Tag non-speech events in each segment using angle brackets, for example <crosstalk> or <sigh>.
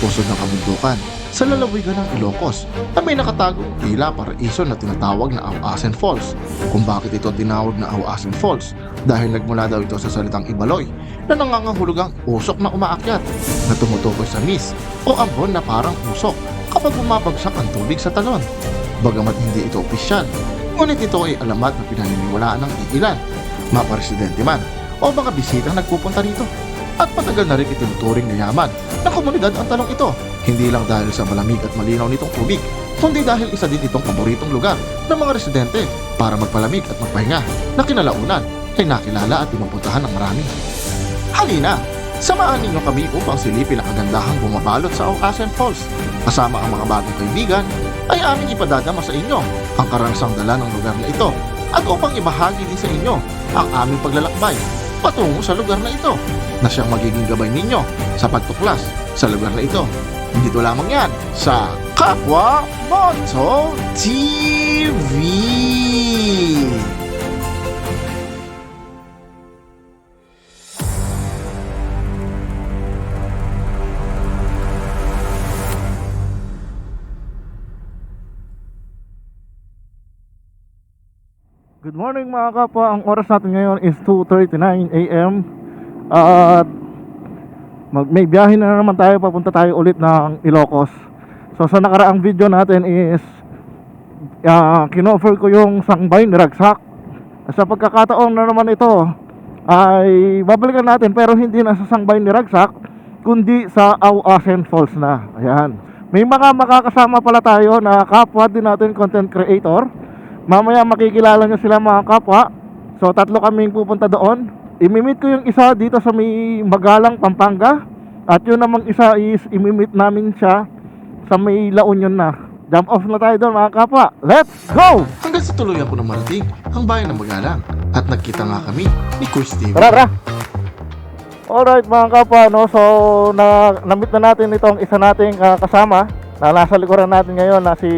puso ng kabundukan, sa lalawigan ng Ilocos, na may nakatagong tila paraiso na tinatawag na Awasen Falls. Kung bakit ito tinawag na Awasen Falls, dahil nagmula daw ito sa salitang Ibaloy na nangangahulugang usok na umaakyat na tumutukoy sa mis o ambon na parang usok kapag bumabagsak ang tubig sa talon. Bagamat hindi ito opisyal, ngunit ito ay alamat na pinaniniwalaan ng iilan, mga residente man o mga bisitang nagpupunta rito. At matagal na rin itinuturing na yaman ng komunidad ang talong ito. Hindi lang dahil sa malamig at malinaw nitong tubig, kundi dahil isa din itong paboritong lugar ng mga residente para magpalamig at magpahinga na kinalaunan ay nakilala at pinupuntahan ng marami. Halina! Samahan ninyo kami upang silipin ang kagandahang bumabalot sa Oasen Falls. Kasama ang mga bagong kaibigan, ay aming ipadadama sa inyo ang karansang dala ng lugar na ito at upang ibahagi din sa inyo ang aming paglalakbay patungo sa lugar na ito na siyang magiging gabay ninyo sa pagtuklas sa lugar na ito. Dito lamang yan sa Kapwa Moto TV! Good morning mga kapwa. Ang oras natin ngayon is 2.39 a.m. At mag may biyahe na naman tayo. Papunta tayo ulit ng Ilocos. So sa nakaraang video natin is uh, kinoffer ko yung sangbay ni Ragsak. Sa pagkakataon na naman ito ay babalikan natin pero hindi na sa sangbay ni Ragsak kundi sa Awasen Falls na. Ayan. May mga makakasama pala tayo na kapwa din natin content creator. Mamaya makikilala nyo sila mga kapwa. So tatlo kaming pupunta doon. Imimit ko yung isa dito sa may Magalang, Pampanga. At yun namang isa is imimit namin siya sa may La Union na. Jump off na tayo doon mga kapwa. Let's go! Hanggang sa tuluyan po na marating ang bayan ng Magalang at nagkita nga kami ni Kuya Steve. Tara, tara! Alright mga kapwa, no? so na, na-meet na natin itong isa nating ah, kasama na nasa likuran natin ngayon na si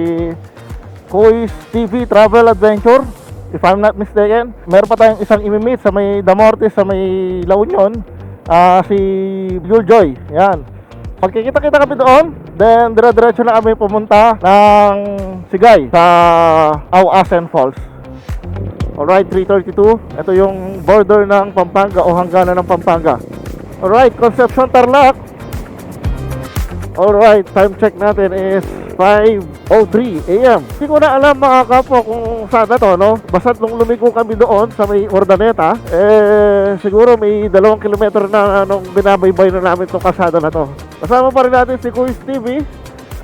Kuis TV Travel Adventure if I'm not mistaken. Meron pa tayong isang imimit sa may Damortes sa may La Union ah, si Yul Joy. Yan. Pagkikita-kita kami doon, then dire-diretso na kami pumunta ng Sigay sa Awasen Falls. Alright, 332. Ito yung border ng Pampanga o hangganan ng Pampanga. Alright, Concepcion Tarlac. Alright, time check natin is 5.03 a.m. Hindi ko na alam mga kapo kung saan na to, no? Basta nung lumigo kami doon sa may Ordaneta, eh, siguro may dalawang kilometro na nung binabaybay na namin itong kasada na to. Kasama pa rin natin si Kuis TV.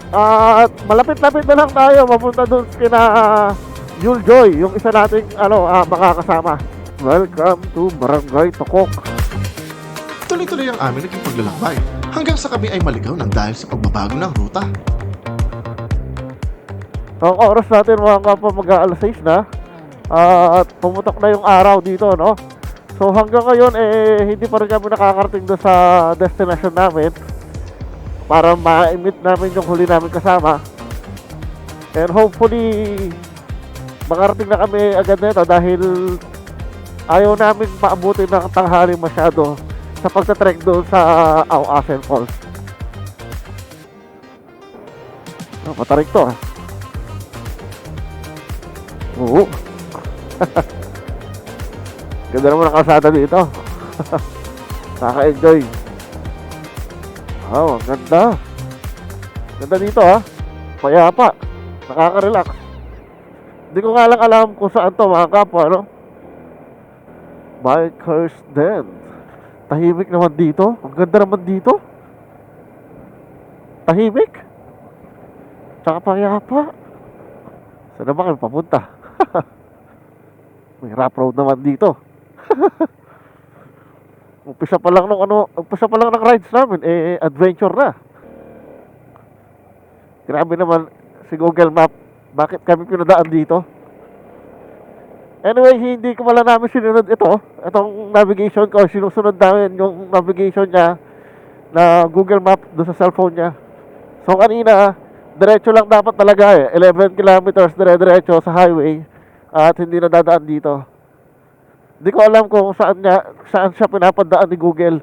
At malapit-lapit na lang tayo mapunta doon kina Yul Joy, yung isa nating ano, ah, makakasama. Welcome to Barangay Tokok. Tuloy-tuloy ang aming naging paglalakbay hanggang sa kami ay maligaw ng dahil sa pagbabago ng ruta. Ang oras natin mga kapwa mag alas 6 na. At pumutok na yung araw dito no? So hanggang ngayon eh hindi pa rin kami nakakarating doon sa destination namin para ma-emit namin yung huli namin kasama. And hopefully makarating na kami agad nito dahil ayaw namin maabutin ng tanghali masyado sa pagtatrek doon sa Awasen Falls. Oh, matarik to ah Oo. <laughs> Ganda naman ang kalsada dito. <laughs> Nakaka-enjoy. Oh, ang ganda. Ganda dito ha. Payapa. Nakaka-relax. Hindi ko nga lang alam kung saan to mga kapwa, no? Bikers Den. Tahimik naman dito. Ang ganda naman dito. Tahimik. Tsaka payapa. Saan naman kami papunta? <laughs> May rough road naman dito. <laughs> umpisa pa lang nung ano, umpisa pa lang ng rides namin, eh, adventure na. Grabe naman si Google Map. Bakit kami pinadaan dito? Anyway, hindi ko pala namin sinunod ito. Itong navigation ko, sinusunod namin yung navigation niya na Google Map doon sa cellphone niya. So kanina, diretso lang dapat talaga eh. 11 kilometers dire-diretso sa highway at hindi na dadaan dito. Hindi ko alam kung saan niya saan siya pinapadaan ni Google.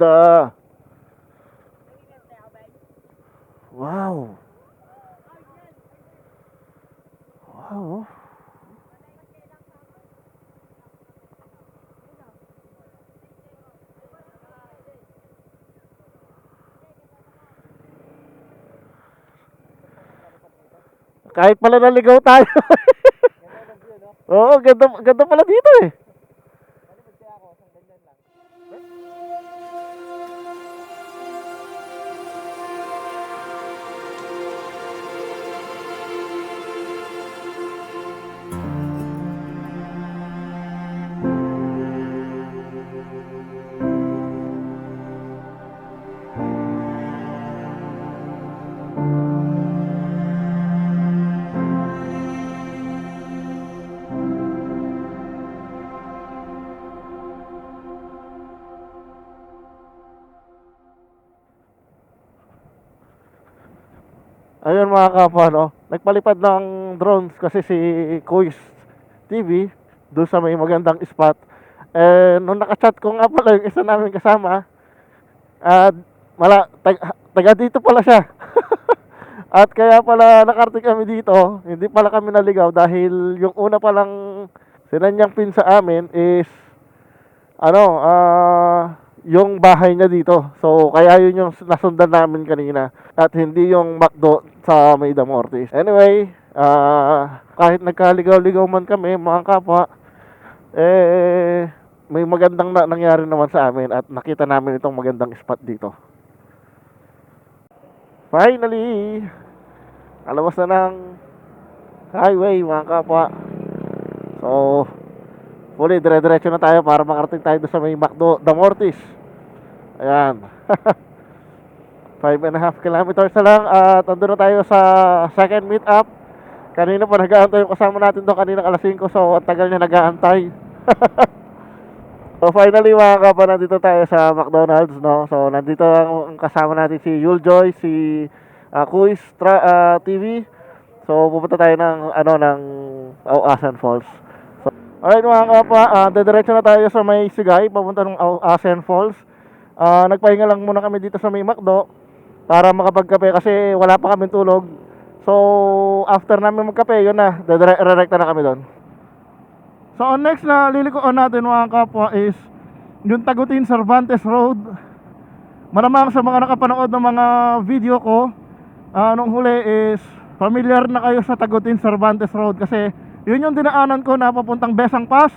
Ganda. Wow. Wow. Kahit pala naligaw tayo. <laughs> Oo, ganda, ganda pala dito eh. Ayun mga kapwa, no? Nagpalipad ng drones kasi si Kuis TV doon sa may magandang spot. Eh, nung nakachat ko nga pala yung isa namin kasama, at mala, tag, taga dito pala siya. <laughs> at kaya pala nakarating kami dito, hindi pala kami naligaw dahil yung una palang sinanyang pin sa amin is ano, ah, yung bahay niya dito. So, kaya yun yung nasundan namin kanina. At hindi yung McDo sa May Mortis. Anyway, ah, kahit nagkaligaw-ligaw man kami, mga kapwa, eh, may magandang na nangyari naman sa amin at nakita namin itong magandang spot dito. Finally, alabas na ng highway, mga kapwa. So, Fully, dire-diretso na tayo para makarating tayo sa may McDo, The Mortis. Ayan. <laughs> 5 and a half kilometers na lang at andun na tayo sa second meet-up. Kanina pa nag-aantay yung kasama natin doon kanina alas 5 so ang tagal niya nag-aantay. <laughs> so finally mga kapa, nandito tayo sa McDonald's, no? So nandito ang ang kasama natin si Yuljoy, si uh, Kuis Tra- ah, TV. So pupunta tayo ng ano ng Asan Falls. Alright mga kapa, uh, dediretso na tayo sa may Sigay, papunta ng Asen Falls. Ah, nagpahinga lang muna kami dito sa may McDo para makapagkape kasi wala pa kami tulog. So, after namin magkape, yun na, dedirekta na kami doon. So, ang next na lilikoan natin mga kapwa is yung Tagutin Cervantes Road. Malamang sa mga nakapanood ng mga video ko, ah, nung huli is familiar na kayo sa Tagutin Cervantes Road kasi yun yung dinaanan ko na papuntang Besang Pass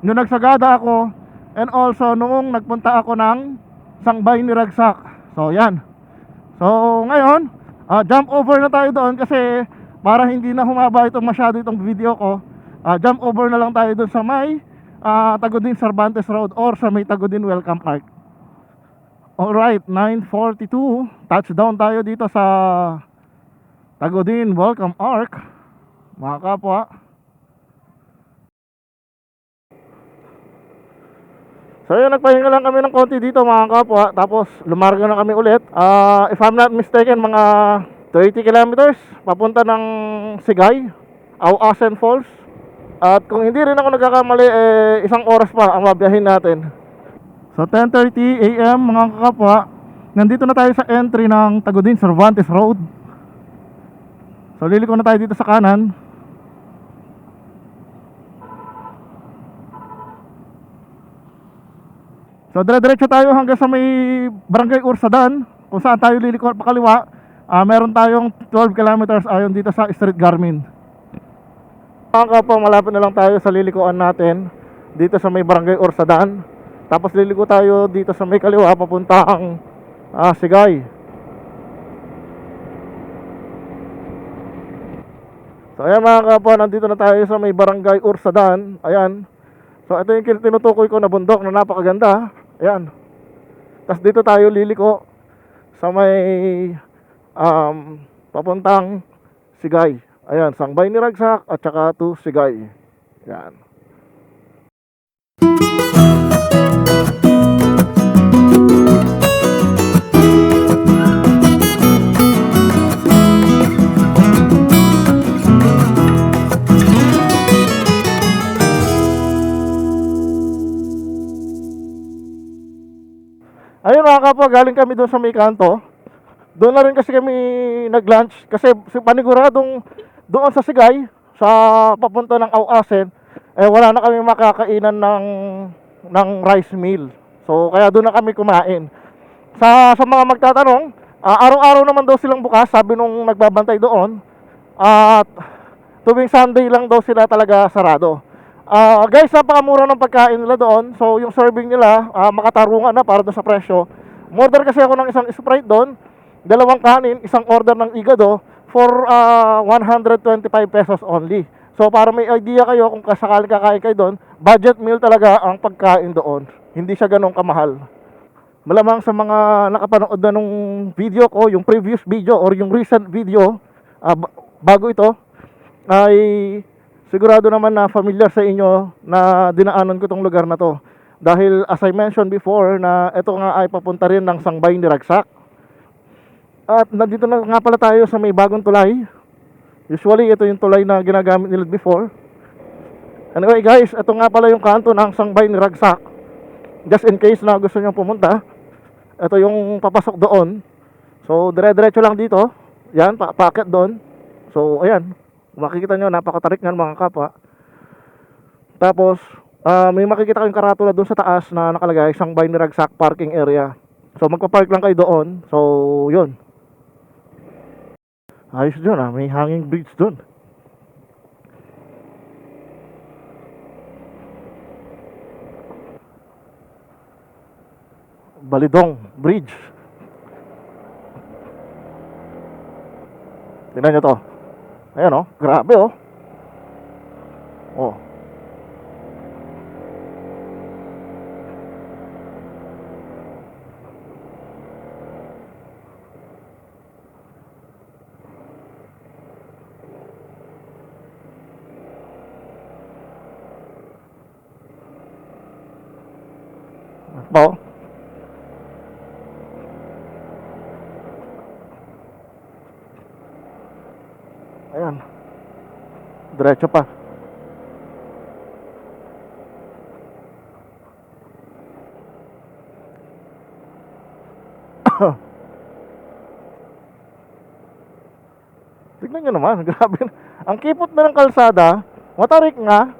nung nagsagada ako and also noong nagpunta ako ng Sangbay ni Ragsak so yan. So ngayon ah, jump over na tayo doon kasi para hindi na humaba itong masyado itong video ko ah, jump over na lang tayo doon sa may ah, Tagudin Cervantes Road or sa may Tagudin Welcome Park. Alright, 9.42 Touchdown tayo dito sa Tagudin Welcome Arc. Mga kapwa So yun, nagpahinga lang kami ng konti dito mga kapwa. Tapos lumarga na kami ulit. Ah, If I'm not mistaken, mga 30 kilometers Papunta ng Sigay Awasen Falls. At kung hindi rin ako nagkakamali eh, Isang oras pa ang mabiyahin natin. So 10.30 a.m. mga kapwa Nandito na tayo sa entry ng Tagudin Cervantes Road. So liliko na tayo dito sa kanan So dire-diretso tayo hanggang sa may Barangay Ursadan kung saan tayo liliko pa kaliwa. Ah, meron tayong 12 kilometers ayon dito sa Street Garmin. Mga kapwa, malapit na lang tayo sa lilikuan natin dito sa may Barangay Ursadan. Tapos liliko tayo dito sa may kaliwa papuntang ah, Sigay. So ayan mga kapwa, nandito na tayo sa may Barangay Ursadan. Ayan. So ito yung tinutukoy ko na bundok na napakaganda. Ayan. Tapos dito tayo liliko sa may um, papuntang Sigay. Ayan, Sangbay ni Ragsak at saka to Sigay. Ayan. Mga kapwa, galing kami doon sa may kanto. Doon na rin kasi kami nag-lunch kasi si paniguradong doon sa Sigay sa papunta ng Awasen eh wala na kami makakainan ng ng rice meal. So kaya doon na kami kumain. Sa sa mga magtatanong, ah, araw-araw naman daw silang bukas, sabi nung nagbabantay doon. At tuwing Sunday lang daw sila talaga sarado. Ah, guys, napakamura ng pagkain nila doon. So, yung serving nila, ah, makatarungan na para doon sa presyo. Order kasi ako ng isang Sprite doon, dalawang kanin, isang order ng igado for ah, 125 pesos only. So, para may idea kayo kung kasakali kakain kayo doon, budget meal talaga ang pagkain doon. Hindi siya ganun kamahal. Malamang sa mga nakapanood na nung video ko, yung previous video or yung recent video, ba- bago ito, ay sigurado naman na familiar sa inyo na dinaanan ko tong lugar na to. Dahil as I mentioned before na ito nga ay papunta rin ng Sangbay ni Ragsak. At nandito na nga pala tayo sa may bagong tulay. Usually ito yung tulay na ginagamit nila before. Anyway guys, ito nga pala yung kanto ng Sangbay ni Ragsak. Just in case na gusto nyo pumunta. Ito yung papasok doon. So dire-diretso lang dito. Yan, pa packet doon. So ayan, makikita nyo napakatarik nga mga kapwa. Tapos ah, may makikita kayong karatula doon sa taas na nakalagay Sangbay ni Ragsak parking area. So magpa-park lang kayo doon. So yun. Ayos doon ah, may hanging bridge doon. Balidong Bridge. Tingnan nyo to. Ayan oh, grabe oh. Oh. Oh. Ayan. Diretso pa. <coughs> Tignan nyo naman, <laughs> grabe. Ang kipot na ng kalsada, matarik nga,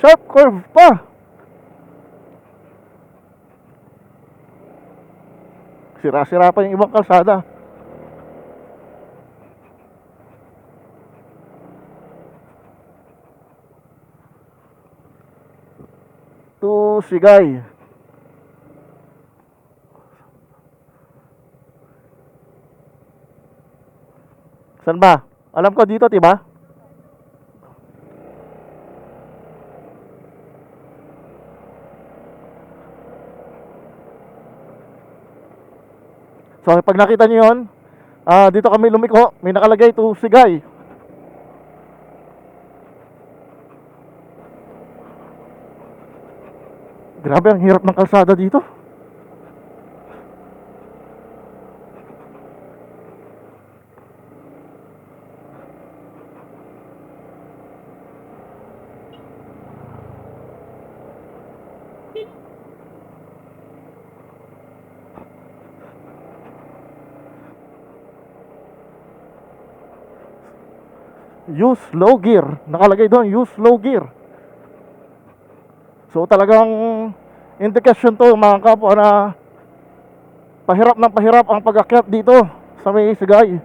sharp curve pa. Sira-sira pa yung ibang kalsada. to Sigay. San ba? Alam ko dito, 'di ba? So, pag nakita niyo 'yon, ah dito kami lumiko, may nakalagay to Sigay. Grabe, ang hirap ng kalsada dito. Use low gear. Nakalagay doon, use low gear. So talagang indication to mga kapwa na pahirap ng pahirap ang pag-akyat dito sa may Sigay.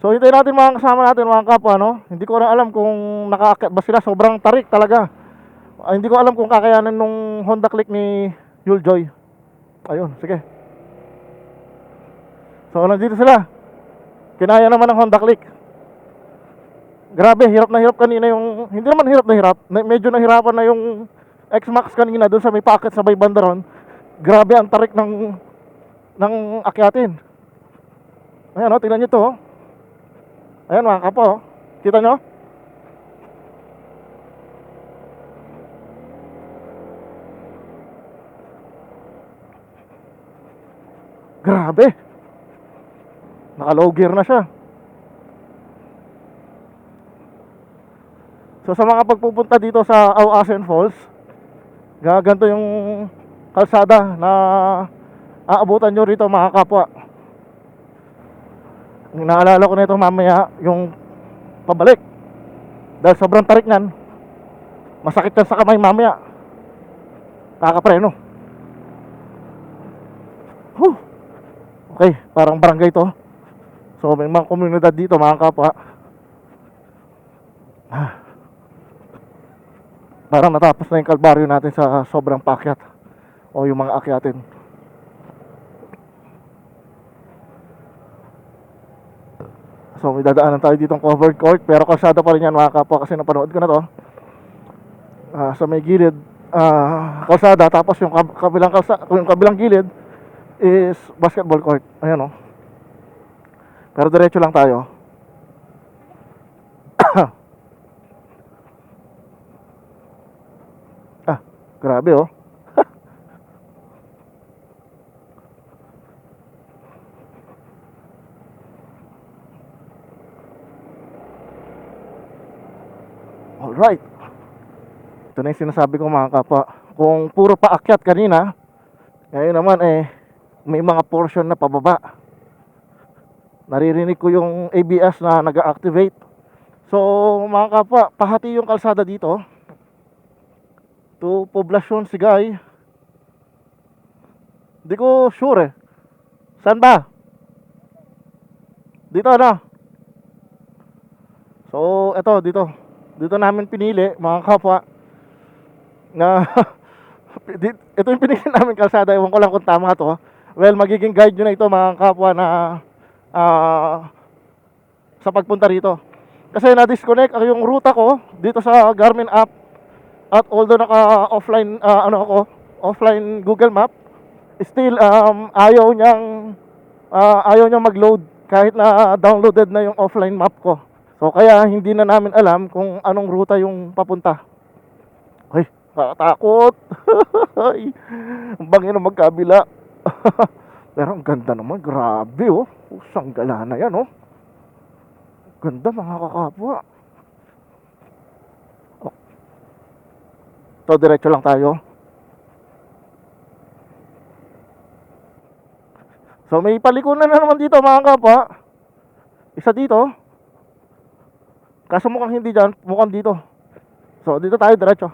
So hintayin natin mga kasama natin mga kapwa no. Hindi ko na alam kung nakaakyat ba sila sobrang tarik talaga. Ah, hindi ko alam kung kakayanan nung Honda Click ni Yuljoy. Ayun, sige. So nandito sila. Kinaya naman ng Honda Click. Grabe, hirap na hirap kanina yung hindi naman hirap na hirap. Na, medyo nahirapan na yung X-Max kanina doon sa may packet sa may bandaron. Grabe ang tarik ng ng akyatin. Ayan oh, tingnan niyo to. oh. Ayan mga kapo. oh. Kita nyo? Grabe. Naka low gear na siya. So sa mga pagpupunta dito sa Awasen Falls, gaganto yung kalsada na aabutan nyo rito mga kapwa. Naalala ko nito mamaya yung pabalik. Dahil sobrang tarik nan. Masakit yan sa kamay mamaya. Kakapreno. Huh. Okay, parang barangay to. So may mga komunidad dito mga kapwa. Ah. Parang natapos na yung kalbaryo natin sa sobrang pakyat o yung mga akyatin. So may dadaanan tayo ditong covered court pero kalsada pa rin yan mga kapwa kasi napanood ko na to. Ah, sa may gilid ah, kalsada tapos yung kab- kabilang kalsa yung kabilang gilid is basketball court. Ayan oh. Pero diretso lang tayo. ah, grabe oh. <laughs> Alright. Ito na yung sinasabi ko mga kapwa. Kung puro paakyat kanina, ngayon naman eh, may mga portion na pababa. Naririnig ko yung ABS na nag-activate. So mga kapwa, pahati yung kalsada dito. To Poblacion Sigay. Hindi ko sure eh. Saan ba? Dito na. So, eto, dito. Dito namin pinili, mga kapwa, na <laughs> ito yung pinili namin kalsada. Ewan ko lang kung tama to. Well, magiging guide nyo na ito, mga kapwa, na ah, sa pagpunta rito. Kasi na-disconnect yung ruta ko dito sa Garmin app at although naka offline ano ako, offline Google Map, still um, ayaw niyang ah, ayaw niyang mag-load kahit na downloaded na yung offline map ko. So kaya hindi na namin alam kung anong ruta yung papunta. Ay, nakatakot. <laughs> Ang bangin na magkabila. <laughs> Pero ang ganda naman, grabe oh. Usang gala na yan oh. Ganda mga kakapwa. Oh. So diretso lang tayo. So may palikunan na naman dito mga kapwa. Isa dito. Kaso mukhang hindi dyan, mukhang dito. So dito tayo diretso.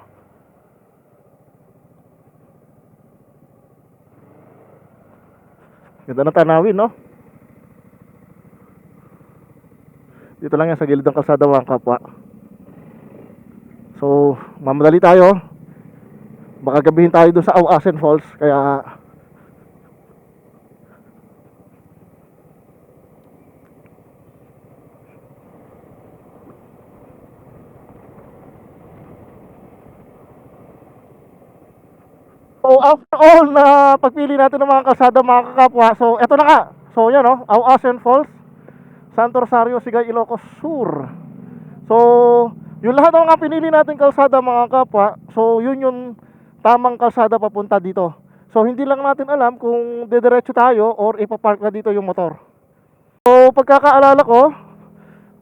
Ganda ng tanawin, no? Dito lang yan sa gilid ng kalsada mga kapwa. So, mamadali tayo. Baka gabihin tayo doon sa Awasen Falls. Kaya, So after all na pagpili natin ng mga kalsada mga kakapwa, so eto na nga. So yan oh, Awasen Falls, Santo Rosario, Sigay, Ilocos Sur. So, yung lahat ng mga pinili natin kalsada mga kapwa, so yun yung tamang kalsada papunta dito. So hindi lang natin alam kung dediretso tayo or ipapark na dito yung motor. So pagkakaalala ko,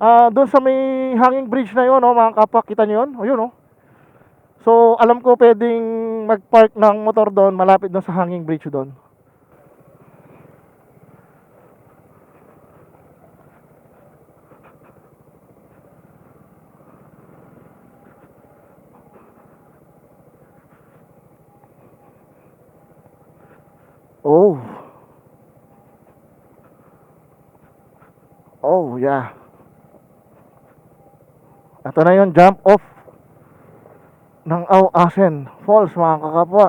ah doon sa may hanging bridge na yun, oh, mga kapwa, kita nyo yun? O yun oh. So, alam ko pwedeng mag-park ng motor doon, malapit doon sa hanging bridge doon. Oh. Oh, yeah. Ito na yung jump off ng Awasen Falls mga kakapwa.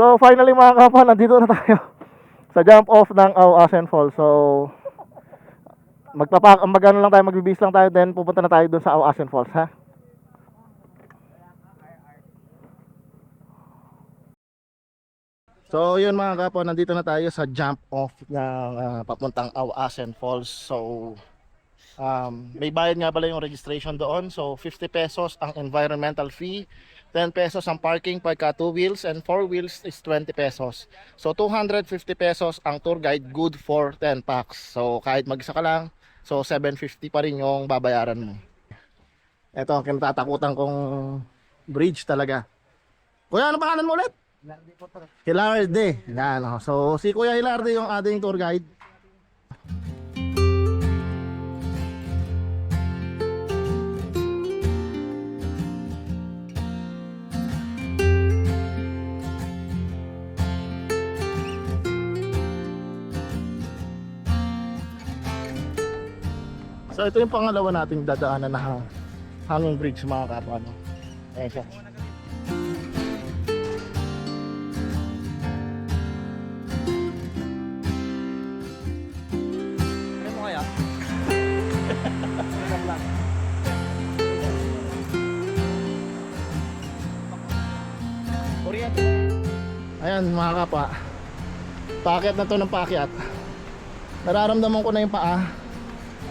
So finally mga kapwa, nandito na tayo <laughs> sa jump off ng Awasen Falls. So magpapak magano lang tayo, magbibis lang tayo then pupunta na tayo doon sa Awasen Falls ha. So yun mga kapo, nandito na tayo sa jump off ng ah, papuntang Awasen Falls. So um, may bayad nga pala yung registration doon. So 50 pesos ang environmental fee, 10 pesos ang parking pagka 2 wheels and 4 wheels is 20 pesos. So 250 pesos ang tour guide good for 10 packs. So kahit mag-isa ka lang, So 750 pa rin yung babayaran mo. Ito ang kinatatakutan kong bridge talaga. Kuya, ano pangalan mo ulit? Hilarde. Yan, oh. So, si Kuya Hilarde yung ating tour guide. So, ito yung pangalawa nating dadaanan na hang hanging bridge mga kapwa. No? Ayan siya. Ayan mga kapwa. Paakyat na to ng paakyat. Nararamdaman ko na yung paa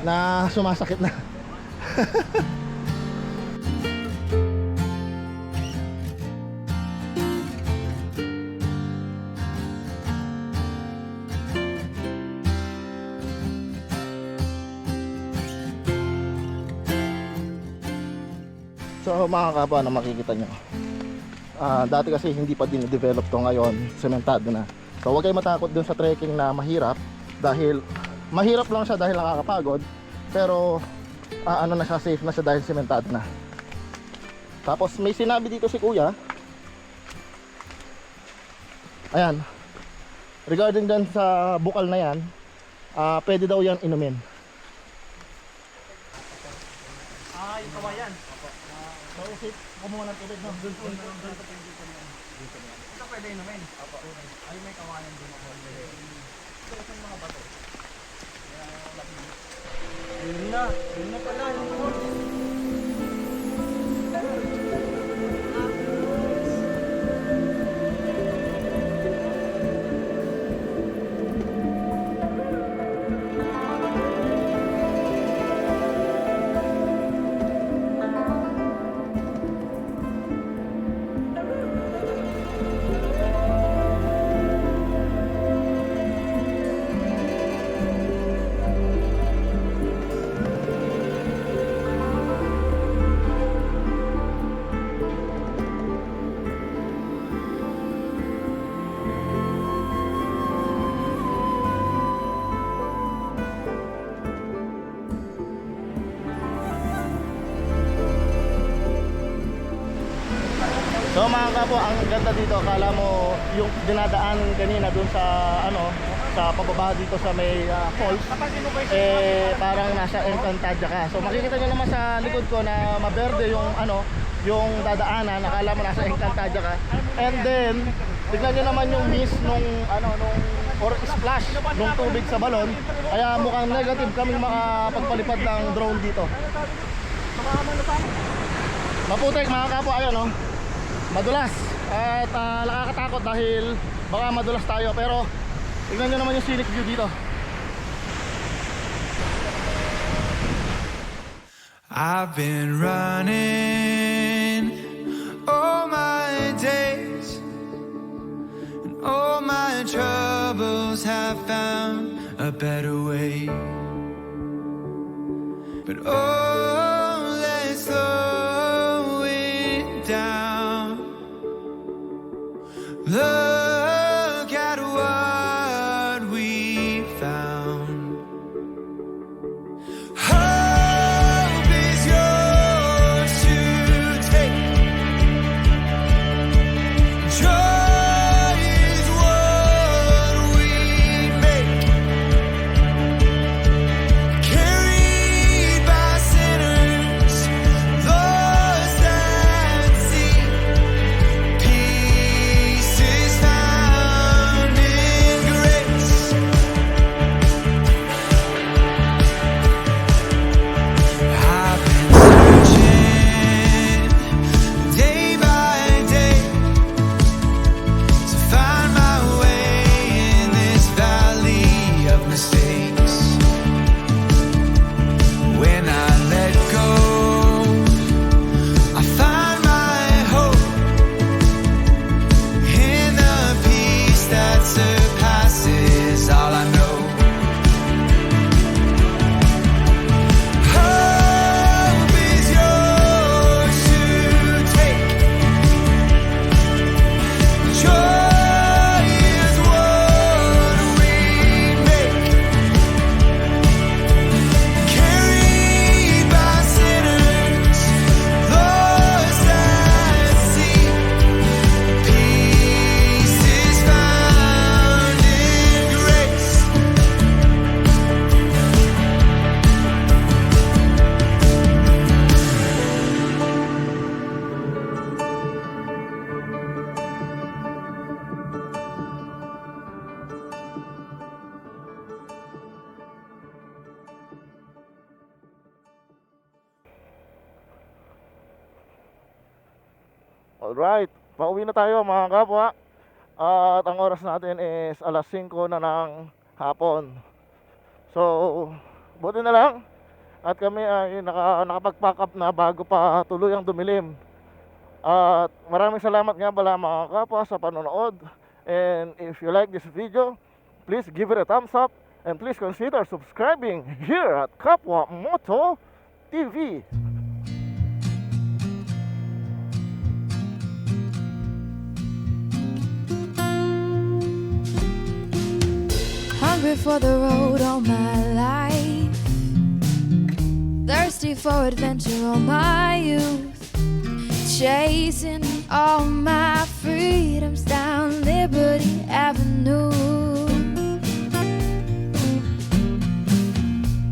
na sumasakit na. <laughs> So mga kapwa na makikita nyo Ah, dati kasi hindi pa din develop to ngayon, sementado na. So huwag kayo matakot dun sa trekking na mahirap dahil mahirap lang siya dahil nakakapagod pero ah, ano na siya safe na siya dahil sementado na. Tapos may sinabi dito si Kuya. Ayan. Regarding dun sa bukal na yan, ah, pwede daw yan inumin. Ah, yung kawayan. So safe, kumuha ng tubig no? Dun, dun, dun, dun. Ito pwede inumin. Ay, may kawayan din ako. Yun na. Yun na pala. Yung pool. Mga kapo, ang ganda dito, akala mo yung dinadaan kanina dun sa ano, sa pababa dito sa may ah, falls, eh parang nasa Encantadia ka. So makikita nyo naman sa likod ko na maberde yung ano, yung dadaanan, akala mo nasa Encantadia ka. And then, tignan nyo naman yung mist nung ano, nung or splash nung tubig sa balon. Kaya mukhang negative kaming makapagpalipad ng drone dito. Maputek mga kapo, ayun oh madulas at ah, nakakatakot dahil baka madulas tayo pero tignan nyo naman yung scenic view dito I've been running all my days, and all my troubles have found a better way. But oh, let's slow it down. Love Alright, pauwi na tayo mga kapwa. At ang oras natin is alas 5 na ng hapon. So, buti na lang. At kami ay naka, nakapag-pack up na bago pa tuluyang dumilim. At maraming salamat nga pala mga kapwa sa panonood. And if you like this video, please give it a thumbs up. And please consider subscribing here at Kapwa Moto TV. Hungry for the road all my life. Thirsty for adventure all my youth. Chasing all my freedoms down Liberty Avenue.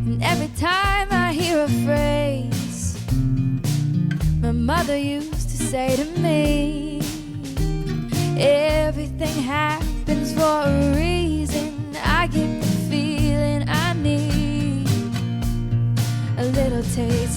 And every time I hear a phrase, my mother used to say to me, Everything happens for a reason. taste.